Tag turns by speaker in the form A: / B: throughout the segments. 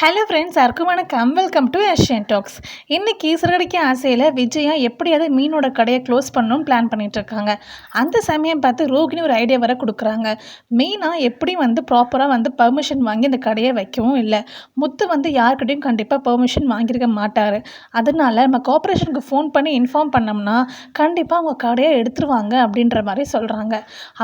A: Hello friends அருக்கும் வணக்கம். Welcome to Asian tax இன்றைக்கி சிறுகடிக்க ஆசையில் விஜயா எப்படியாவது மீனோட கடையை க்ளோஸ் பண்ணணும்னு பிளான் பண்ணிகிட்டு இருக்காங்க. அந்த சமயம் பார்த்து ரோகிணி ஒரு ஐடியா வர கொடுக்குறாங்க. மெயினாக எப்படி வந்து ப்ராப்பராக வந்து பர்மிஷன் வாங்கி இந்த கடையை வைக்கவும் இல்லை. முத்து வந்து யார்கிட்டையும் கண்டிப்பாக பெர்மிஷன் வாங்கியிருக்க மாட்டார். அதனால் நம்ம கார்பரேஷனுக்கு ஃபோன் பண்ணி இன்ஃபார்ம் பண்ணோம்னா கண்டிப்பாக அவங்க கடையை எடுத்துருவாங்க அப்படின்ற மாதிரி சொல்கிறாங்க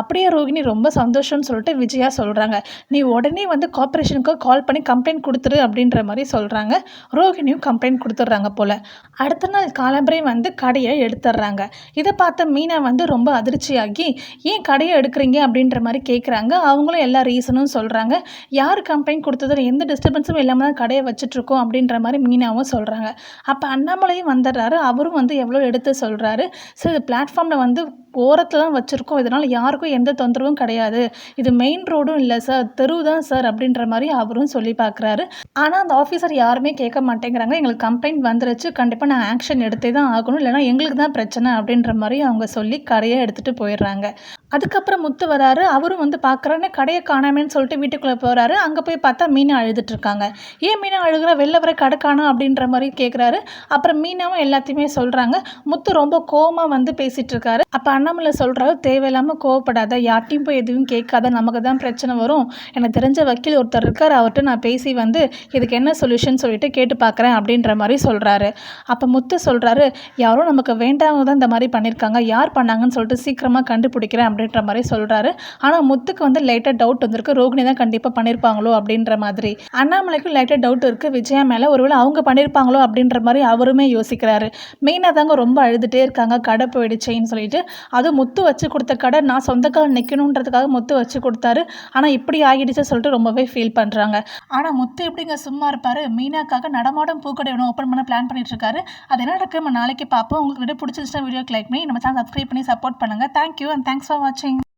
A: அப்படியே ரோகிணி ரொம்ப சந்தோஷம்னு சொல்லிட்டு விஜயா சொல்கிறாங்க நீ உடனே வந்து கார்பரேஷனுக்கு கால் பண்ணி கம்ப்ளைண்ட் கொடுத்துரு அப்படின்ற மாதிரி சொல்கிறாங்க ரோகிணியும் கம்ப்ளைண்ட் கொடுத்துட்றாங்க போல். அடுத்த நாள் காலம்பரை வந்து கடையை எடுத்துடுறாங்க. இதை பார்த்த மீனா வந்து ரொம்ப அதிர்ச்சியாகி ஏன் கடையை எடுக்கிறீங்க? அப்படின்ற மாதிரி கேட்குறாங்க அவங்களும் எல்லா ரீசனும் சொல்கிறாங்க யார் கம்ப்ளைண்ட் கொடுத்தது? எந்த டிஸ்டர்பன்ஸும் இல்லாமல் தான் கடையை வச்சுட்ருக்கோம் அப்படின்ற மாதிரி மீனாவும் சொல்கிறாங்க அப்போ அண்ணாமலையும் வந்துடுறாரு. அவரும் வந்து எவ்வளோ எடுத்து சொல்கிறாரு சரி பிளாட்ஃபார்மில் வந்து ஓரத்தில் தான் வச்சுருக்கோம். இதனால் யாருக்கும் எந்த தொந்தரவும் கிடையாது. இது மெயின் ரோடும் இல்லை சார் தெரு தான் சார் அப்படின்ற மாதிரி அவரும் சொல்லி பார்க்குறாரு. ஆனால் அந்த ஆஃபீஸர் யாருமே கேட்க மாட்டேங்கிறாங்க. எங்களுக்கு கம்ப்ளைண்ட் வந்துருச்சு. கண்டிப்பாக நான் ஆக்ஷன் எடுத்தே தான் ஆகணும். இல்லைனா எங்களுக்கு தான் பிரச்சனை அப்படின்ற மாதிரி அவங்க சொல்லி கரையை எடுத்துகிட்டு போயிடுறாங்க. அதுக்கப்புறம் முத்து வராரு அவரும் வந்து பார்க்குறாரு கடையை காணாமேன்னு சொல்லிட்டு வீட்டுக்குள்ளே போகிறாரு அங்கே போய் பார்த்தா மீனா அழுதுட்டு இருக்காங்க. ஏன் மீனா அழுகிற? வெளில வர கடை காணோம் அப்படின்ற மாதிரி கேட்குறாரு அப்புறம் மீனாவும் எல்லாத்தையுமே சொல்கிறாங்க முத்து ரொம்ப கோவமாக வந்து பேசிகிட்டு இருக்காரு. அப்போ அண்ணாமலை சொல்கிறாரு தேவையில்லாமல் கோவப்படாத. யார்ட்டையும் போய் எதுவும் கேட்காத. நமக்கு தான் பிரச்சனை வரும். எனக்கு தெரிஞ்ச வக்கீல் ஒருத்தர் இருக்கார். அவர்கிட்ட நான் பேசி வந்து இதுக்கு என்ன சொல்யூஷன் சொல்லிட்டு கேட்டு பார்க்குறேன் அப்படின்ற மாதிரி சொல்கிறாரு அப்போ முத்து சொல்கிறாரு யாரும் நமக்கு வேண்டாம தான் இந்த மாதிரி பண்ணியிருக்காங்க யார் பண்ணாங்கன்னு சொல்லிட்டு சீக்கிரமாக கண்டுபிடிக்கிறேன் அப்படின்னு அப்படின்ற மாதிரி சொல்கிறாரு ஆனால் முத்துக்கு வந்து லைட்டாக டவுட் வந்திருக்கு. ரோகிணி தான் கண்டிப்பாக பண்ணியிருப்பாங்களோ அப்படின்ற மாதிரி. அண்ணாமலைக்கும் லைட்டாக டவுட் இருக்குது விஜயா மேலே ஒருவேளை அவங்க பண்ணியிருப்பாங்களோ அப்படின்ற மாதிரி அவருமே யோசிக்கிறாரு. மெயினாக தாங்க ரொம்ப அழுதுகிட்டே இருக்காங்க. கடை போயிடுச்சேன்னு சொல்லிட்டு. அதுவும் முத்து வச்சு கொடுத்த கடை. நான் சொந்த கால் நிற்கணுன்றதுக்காக முத்து வச்சு கொடுத்தாரு. ஆனால் இப்படி ஆகிடுச்சு சொல்லிட்டு ரொம்பவே ஃபீல் பண்ணுறாங்க ஆனால் முத்து எப்படிங்க சும்மா இருப்பார்? மீனாக்காக நடமாடும் பூக்கடை ஒன்று ஓப்பன் பண்ண பிளான் பண்ணிட்டு இருக்காரு அது என்ன நடக்கு நம்ம நாளைக்கு பார்ப்போம். உங்களுக்கு வீடியோ பிடிச்சிருச்சுன்னா வீடியோ லைக் பண்ணி நம்ம சேனல் சப்ஸ்கிரைப் பண்ணி சப்போர்ட் பண்ணுங்கள் thank you and thanks for வாட்சிங் watching.